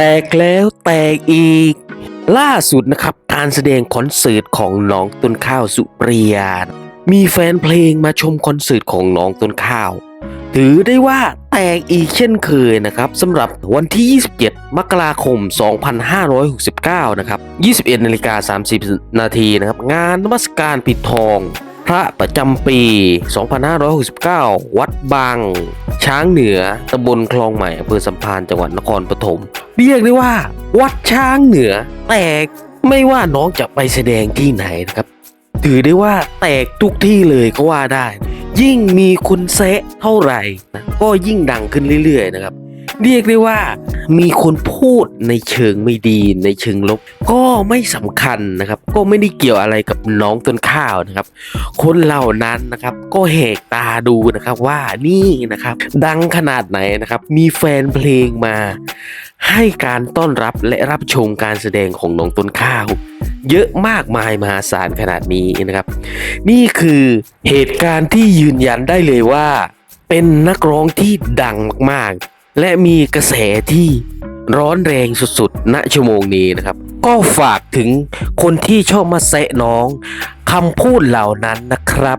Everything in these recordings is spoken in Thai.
แตกแล้วแตกอีก ล่าสุดนะครับการแสดงคอนเสิร์ตของน้องต้นข้าวสุปรียามีแฟนเพลงมาชมคอนเสิร์ตของน้องต้นข้าว ถือได้ว่าแตกอีกเช่นเคยนะครับสำหรับวันที่ 27 มกราคม 2569 นะครับ 21นาฬิกา30 นาทีนะครับ งานนมัสการปิดทอง พระประจำปี 2569 วัดบาง ช้างเหนือตำบลคลองใหม่อำเภอสัมพันธ์จังหวัดนครปฐมเรียกได้ว่า วัดช้างเหนือ แตกไม่ว่าน้องจะไปแสดงที่ไหนนะครับ ถือได้ว่าแตกทุกที่เลยก็ว่าได้ ยิ่งมีคนแซะเท่าไหร่นะก็ยิ่งดังขึ้นเรื่อยๆนะครับ เรียกได้ว่ามีคนพูดในเชิงไม่ดีในเชิงลบ ก็ไม่สำคัญนะครับ ก็ไม่ได้เกี่ยวอะไรกับน้องต้นข้าวนะครับ คนเหล่านั้นนะครับ ก็แหกตาดูนะครับว่านี่นะครับ ดังขนาดไหนนะครับ มีแฟนเพลงมา ให้การต้อนรับและรับชมการแสดงของน้องต้นข้าวเยอะมากมายมหาศาลขนาดนี้นะครับ นี่คือเหตุการณ์ที่ยืนยันได้เลยว่า เป็นนักร้องที่ดังมากๆ และมีกระแสที่ร้อนแรงสุดๆ ณ ชั่วโมงนี้นะครับ ก็ฝากถึงคนที่ชอบมาแซะน้องคำพูดเหล่านั้นนะครับ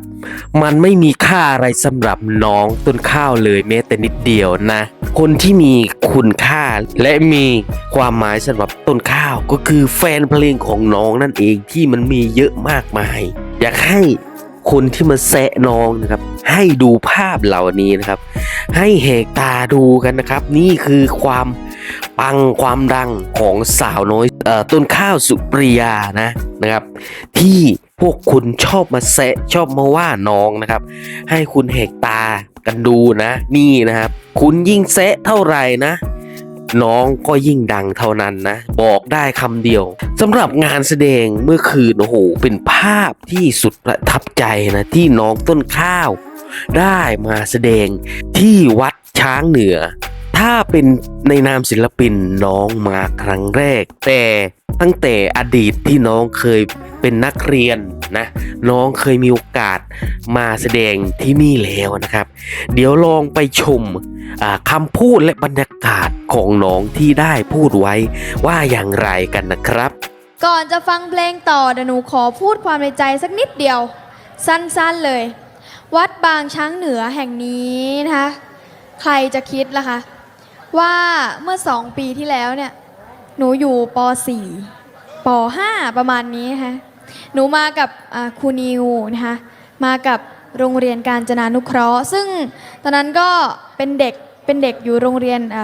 มันไม่มีค่าอะไรสำหรับน้องต้นข้าวเลยแม้แต่นิดเดียวนะ คนที่มีคุณค่าและมีความหมายสำหรับต้นข้าวก็คือแฟนเพลงของน้องนั่นเองที่มันมีเยอะมากมาย อยากให้ คนที่มาแซะน้องนะครับ ให้ดูภาพเหล่านี้นะครับ ให้เหกตาดูกันนะครับ นี่คือความปังความดังของสาวน้อยเอ่อต้นข้าวสุปริยานะนะครับ ที่พวกคุณชอบมาแซะชอบมาว่าน้องนะครับ ให้คุณเหกตากันดูนะ นี่นะครับ คุณยิ่งแซะเท่าไหร่นะ น้องก็ยิ่งดังเท่านั้นนะ บอกได้คำเดียวสำหรับงานแสดงเมื่อคืนโอ้โหเป็นภาพที่สุดประทับใจนะที่น้องต้นข้าว ได้มาแสดงที่วัดช้างเหนือ ถ้าเป็นในนามศิลปินน้องมาครั้งแรก แต่ตั้งแต่อดีตที่น้องเคย เป็นนักเรียนนะน้องเคยมีโอกาสมาแสดงที่นี่แล้วนะครับ เดี๋ยวลองไปชมคำพูดและบรรยากาศของน้องที่ได้พูดไว้ว่าอย่างไรกันนะครับ ก่อนจะฟังเพลงต่อเดี๋ยวหนูขอพูดความในใจสักนิดเดียว สั้นๆเลย วัดบางช้างเหนือแห่งนี้นะคะใครจะคิดล่ะคะว่าเมื่อสองปีที่แล้วเนี่ย หนูอยู่ป .4 ป .5 ประมาณนี้นะคะหนูมากับครูนิวนะคะมากับโรงเรียนการจนานุเคราะห์ ซึ่งตอนนั้นก็เป็นเด็กเป็นเด็กอยู่โรงเรียนอ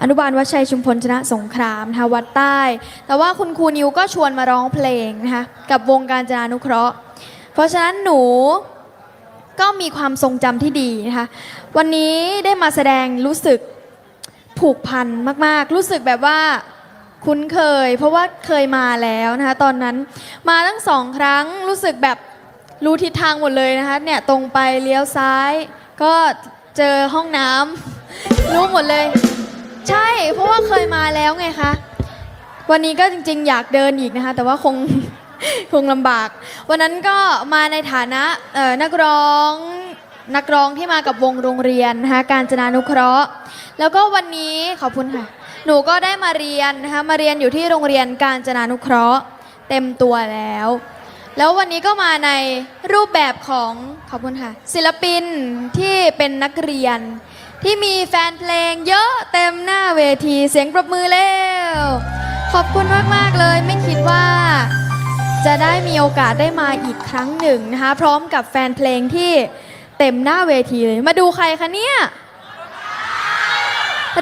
อนุบาลวัดชัยชุมพลชนะสงครามนะคะวัดใต้ แต่ว่าคุณครูนิวก็ชวนมาร้องเพลงนะคะกับวงการจนานุเคราะห์ เพราะฉะนั้นหนูก็มีความทรงจำที่ดีนะคะวันนี้ได้มาแสดงรู้สึกผูกพันมาก ๆ รู้สึกแบบว่า คุ้นเคย เพราะว่าเคยมาแล้วนะคะตอนนั้นมาทั้งสองครั้งรู้สึกแบบรู้ทิศทางหมดเลยนะคะเนี่ยตรงไปเลี้ยวซ้าย ก็เจอห้องน้ำรู้หมดเลย ใช่เพราะว่าเคยมาแล้วไงคะวันนี้ก็จริง ๆ อยากเดินอีกนะคะ แต่ว่าคงคงลำบาก วันนั้นก็มาในฐานะเอ่อนักร้องนักร้องที่มากับวงโรงเรียนนะคะการจนานุเคราะห์ แล้วก็วันนี้ขอบคุณค่ะ หนูก็ได้มาเรียนนะคะมาเรียนอยู่ที่โรงเรียนการจนานุเคราะห์ เต็มตัวแล้ว แล้ววันนี้ก็มาในรูปแบบของขอบคุณค่ะศิลปินที่เป็นนักเรียน ที่มีแฟนเพลงเยอะเต็มหน้าเวทีเสียงปรบมือเร็วขอบคุณมาก ๆ เลยไม่คิดว่าจะได้มีโอกาสได้มาอีกครั้งหนึ่งนะคะ พร้อมกับแฟนเพลงที่เต็มหน้าเวทีเลย มาดูใครคะเนี่ย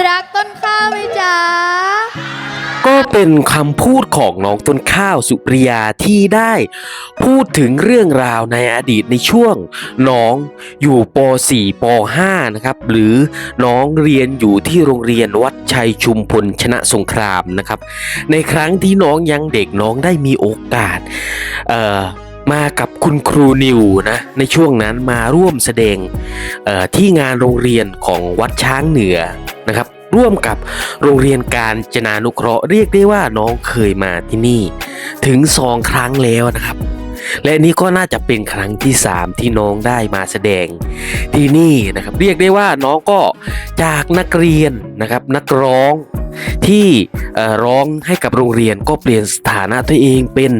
รักต้นข้าวไหมจ๊ะ ก็เป็นคำพูดของน้องต้นข้าวสุริยาที่ได้ พูดถึงเรื่องราวในอดีตในช่วง น้องอยู่ป .4 ป .5 นะครับ หรือน้องเรียนอยู่ที่โรงเรียนวัดชัยชุมพลชนะสงครามนะครับ ในครั้งที่น้องยังเด็กน้องได้มีโอกาส เอ่อมากับคุณครูนิวนะในช่วงนั้นมาร่วมแสดงที่งานโรงเรียนของวัดช้างเหนือ นะครับ ร่วมกับโรงเรียนการจนานุเคราะห์เรียกได้ว่าน้องเคยมาที่นี่ถึงสองครั้งแล้วนะครับ และนี่ก็น่าจะเป็นครั้งที่ 3 ที่น้องได้มาแสดงที่นี่นะครับ เรียกได้ว่าน้องก็จากนักเรียนนะครับนักร้อง ที่ร้องให้กับโรงเรียนก็เปลี่ยนสถานะตัวเองเป็น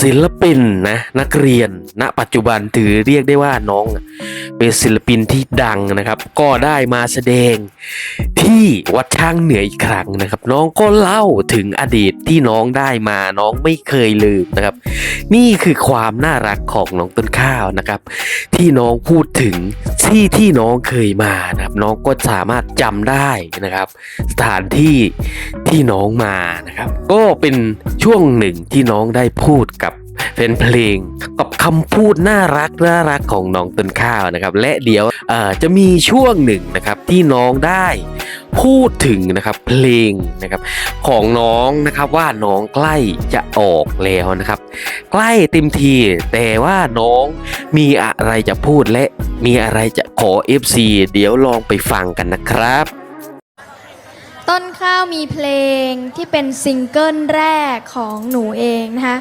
ศิลปินนะนักเรียนณปัจจุบันถือเรียกได้ว่าน้องเป็นศิลปินที่ดังนะครับ ก็ได้มาแสดงที่วัดช่างเหนืออีกครั้งนะครับ น้องก็เล่าถึงอดีตที่น้องได้มาน้องไม่เคยลืมนะครับ นี่คือความน่ารักของน้องต้นข้าวนะครับ ที่น้องพูดถึง ที่ที่น้องเคยมานะครับ น้องก็สามารถจำได้นะครับ สถานที่ที่น้องมานะครับ ก็เป็นช่วงหนึ่งที่น้องได้พูดกับแฟนเพลงกับคำพูดน่ารักน่ารักของน้องต้นข้าวนะครับ และเดี๋ยวจะมีช่วงหนึ่งนะครับที่น้องได้ พูดถึงนะครับเพลงนะครับของน้องนะครับว่าน้องใกล้จะออกแล้วนะครับ ใกล้เต็มทีแต่ว่าน้องมีอะไรจะพูดและมีอะไรจะขอ FC เดี๋ยวลองไปฟังกันนะครับ ต้นข้าวมีเพลงที่เป็นซิงเกิลแรกของหนูเองนะคะ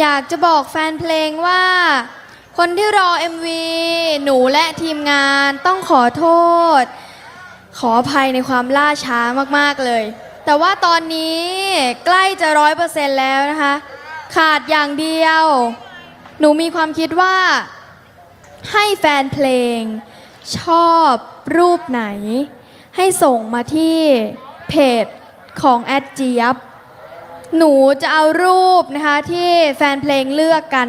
อยากจะบอกแฟนเพลงว่าคนที่รอ MV หนูและทีมงานต้องขอโทษ ขออภัยในความล่าช้ามากๆเลย แต่ว่าตอนนี้ใกล้จะร้อยเปอร์เซ็นต์แล้วนะคะ ขาดอย่างเดียว หนูมีความคิดว่า ให้แฟนเพลง ชอบรูปไหน ให้ส่งมาที่เพจของแอดเจี๊ยบหนูจะเอารูปนะคะที่แฟนเพลงเลือกกัน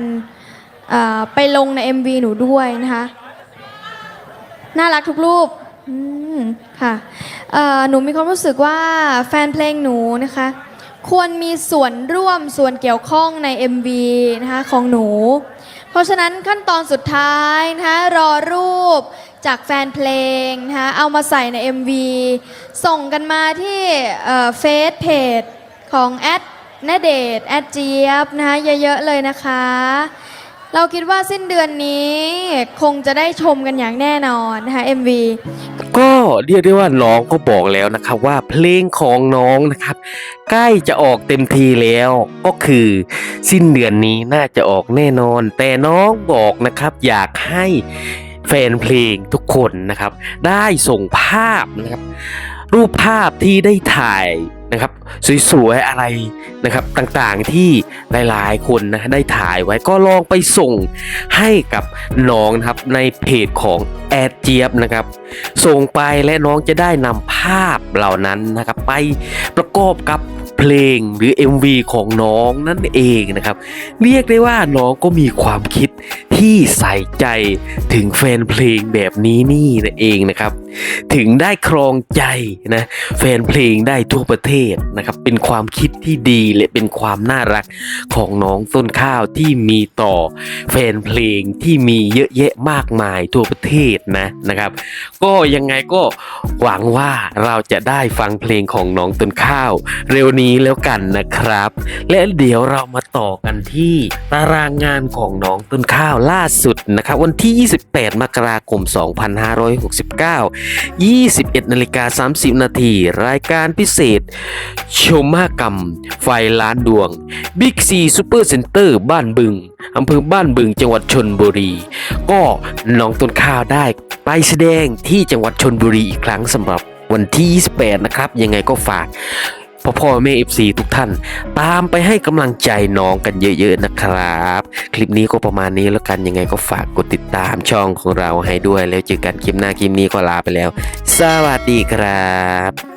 ไปลงใน MV หนูด้วยนะคะ น่ารักทุกรูป อืมค่ะเอ่อหนูมีความรู้สึกว่าแฟนเพลงหนูนะคะ ควรมีส่วนร่วมส่วนเกี่ยวข้องใน MV นะคะของหนู เพราะฉะนั้นขั้นตอนสุดท้ายนะคะรอรูปจากแฟนเพลงนะคะเอามาใส่ใน MV ส่งกันมาที่เฟซเพจของแอดแนเดตแอดเจี๊ยบนะคะเยอะๆเลยนะคะ เราคิดว่าสิ้นเดือนนี้คงจะได้ชมกันอย่างแน่นอนนะคะ MV ก็เรียกได้ว่าน้องก็บอกแล้วนะครับว่าเพลงของน้องนะครับ ใกล้จะออกเต็มทีแล้วก็คือสิ้นเดือนนี้น่าจะออกแน่นอน แต่น้องบอกนะครับอยากให้แฟนเพลงทุกคนนะครับ ได้ส่งภาพนะครับ รูปภาพที่ได้ถ่ายนะครับสวยๆอะไรนะครับต่างๆที่หลายๆคนนะได้ถ่ายไว้ก็ลองไปส่งให้กับน้องนะครับในเพจของแอดเจี๊ยบนะครับ ส่งไปและน้องจะได้นำภาพเหล่านั้นนะครับไปประกอบกับเพลงหรือ MV ของน้องนั่นเองนะครับ เรียกได้ว่าน้องก็มีความคิด ที่ใส่ใจถึงแฟนเพลงแบบนี้นี่นั่นเองนะครับ ถึงได้ครองใจนะแฟนเพลงได้ทั่วประเทศนะครับ เป็นความคิดที่ดีและเป็นความน่ารักของน้องต้นข้าวที่มีต่อแฟนเพลงที่มีเยอะแยะมากมายทั่วประเทศนะนะครับ ก็ยังไงก็หวังว่าเราจะได้ฟังเพลงของน้องต้นข้าว เร็วนี้แล้วกันนะครับ และเดี๋ยวเรามาต่อกันที่ตารางงานของน้องต้นข้าวล่าสุดนะครับวันที่ 28 มกราคม 2569 21นาฬิกา30 นาทีรายการพิเศษ ชมากรรม ไฟล้านดวง Big C Super Center บ้านบึงอำเภอบ้านบึงจังหวัดชนบุรี ก็น้องต้นข้าวได้ไปแสดงที่จังหวัดชนบุรีอีกครั้งสำหรับวันที่ 28 นะครับ ยังไงก็ฝาก พ่อพ่อแม่เอฟซีทุกท่าน ตามไปให้กำลังใจน้องกันเยอะๆนะครับ คลิปนี้ก็ประมาณนี้แล้วกันยังไงก็ฝากกดติดตามช่องของเราให้ด้วยแล้วเจอกันคลิปหน้าคลิปนี้ก็ลาไปแล้ว สวัสดีครับ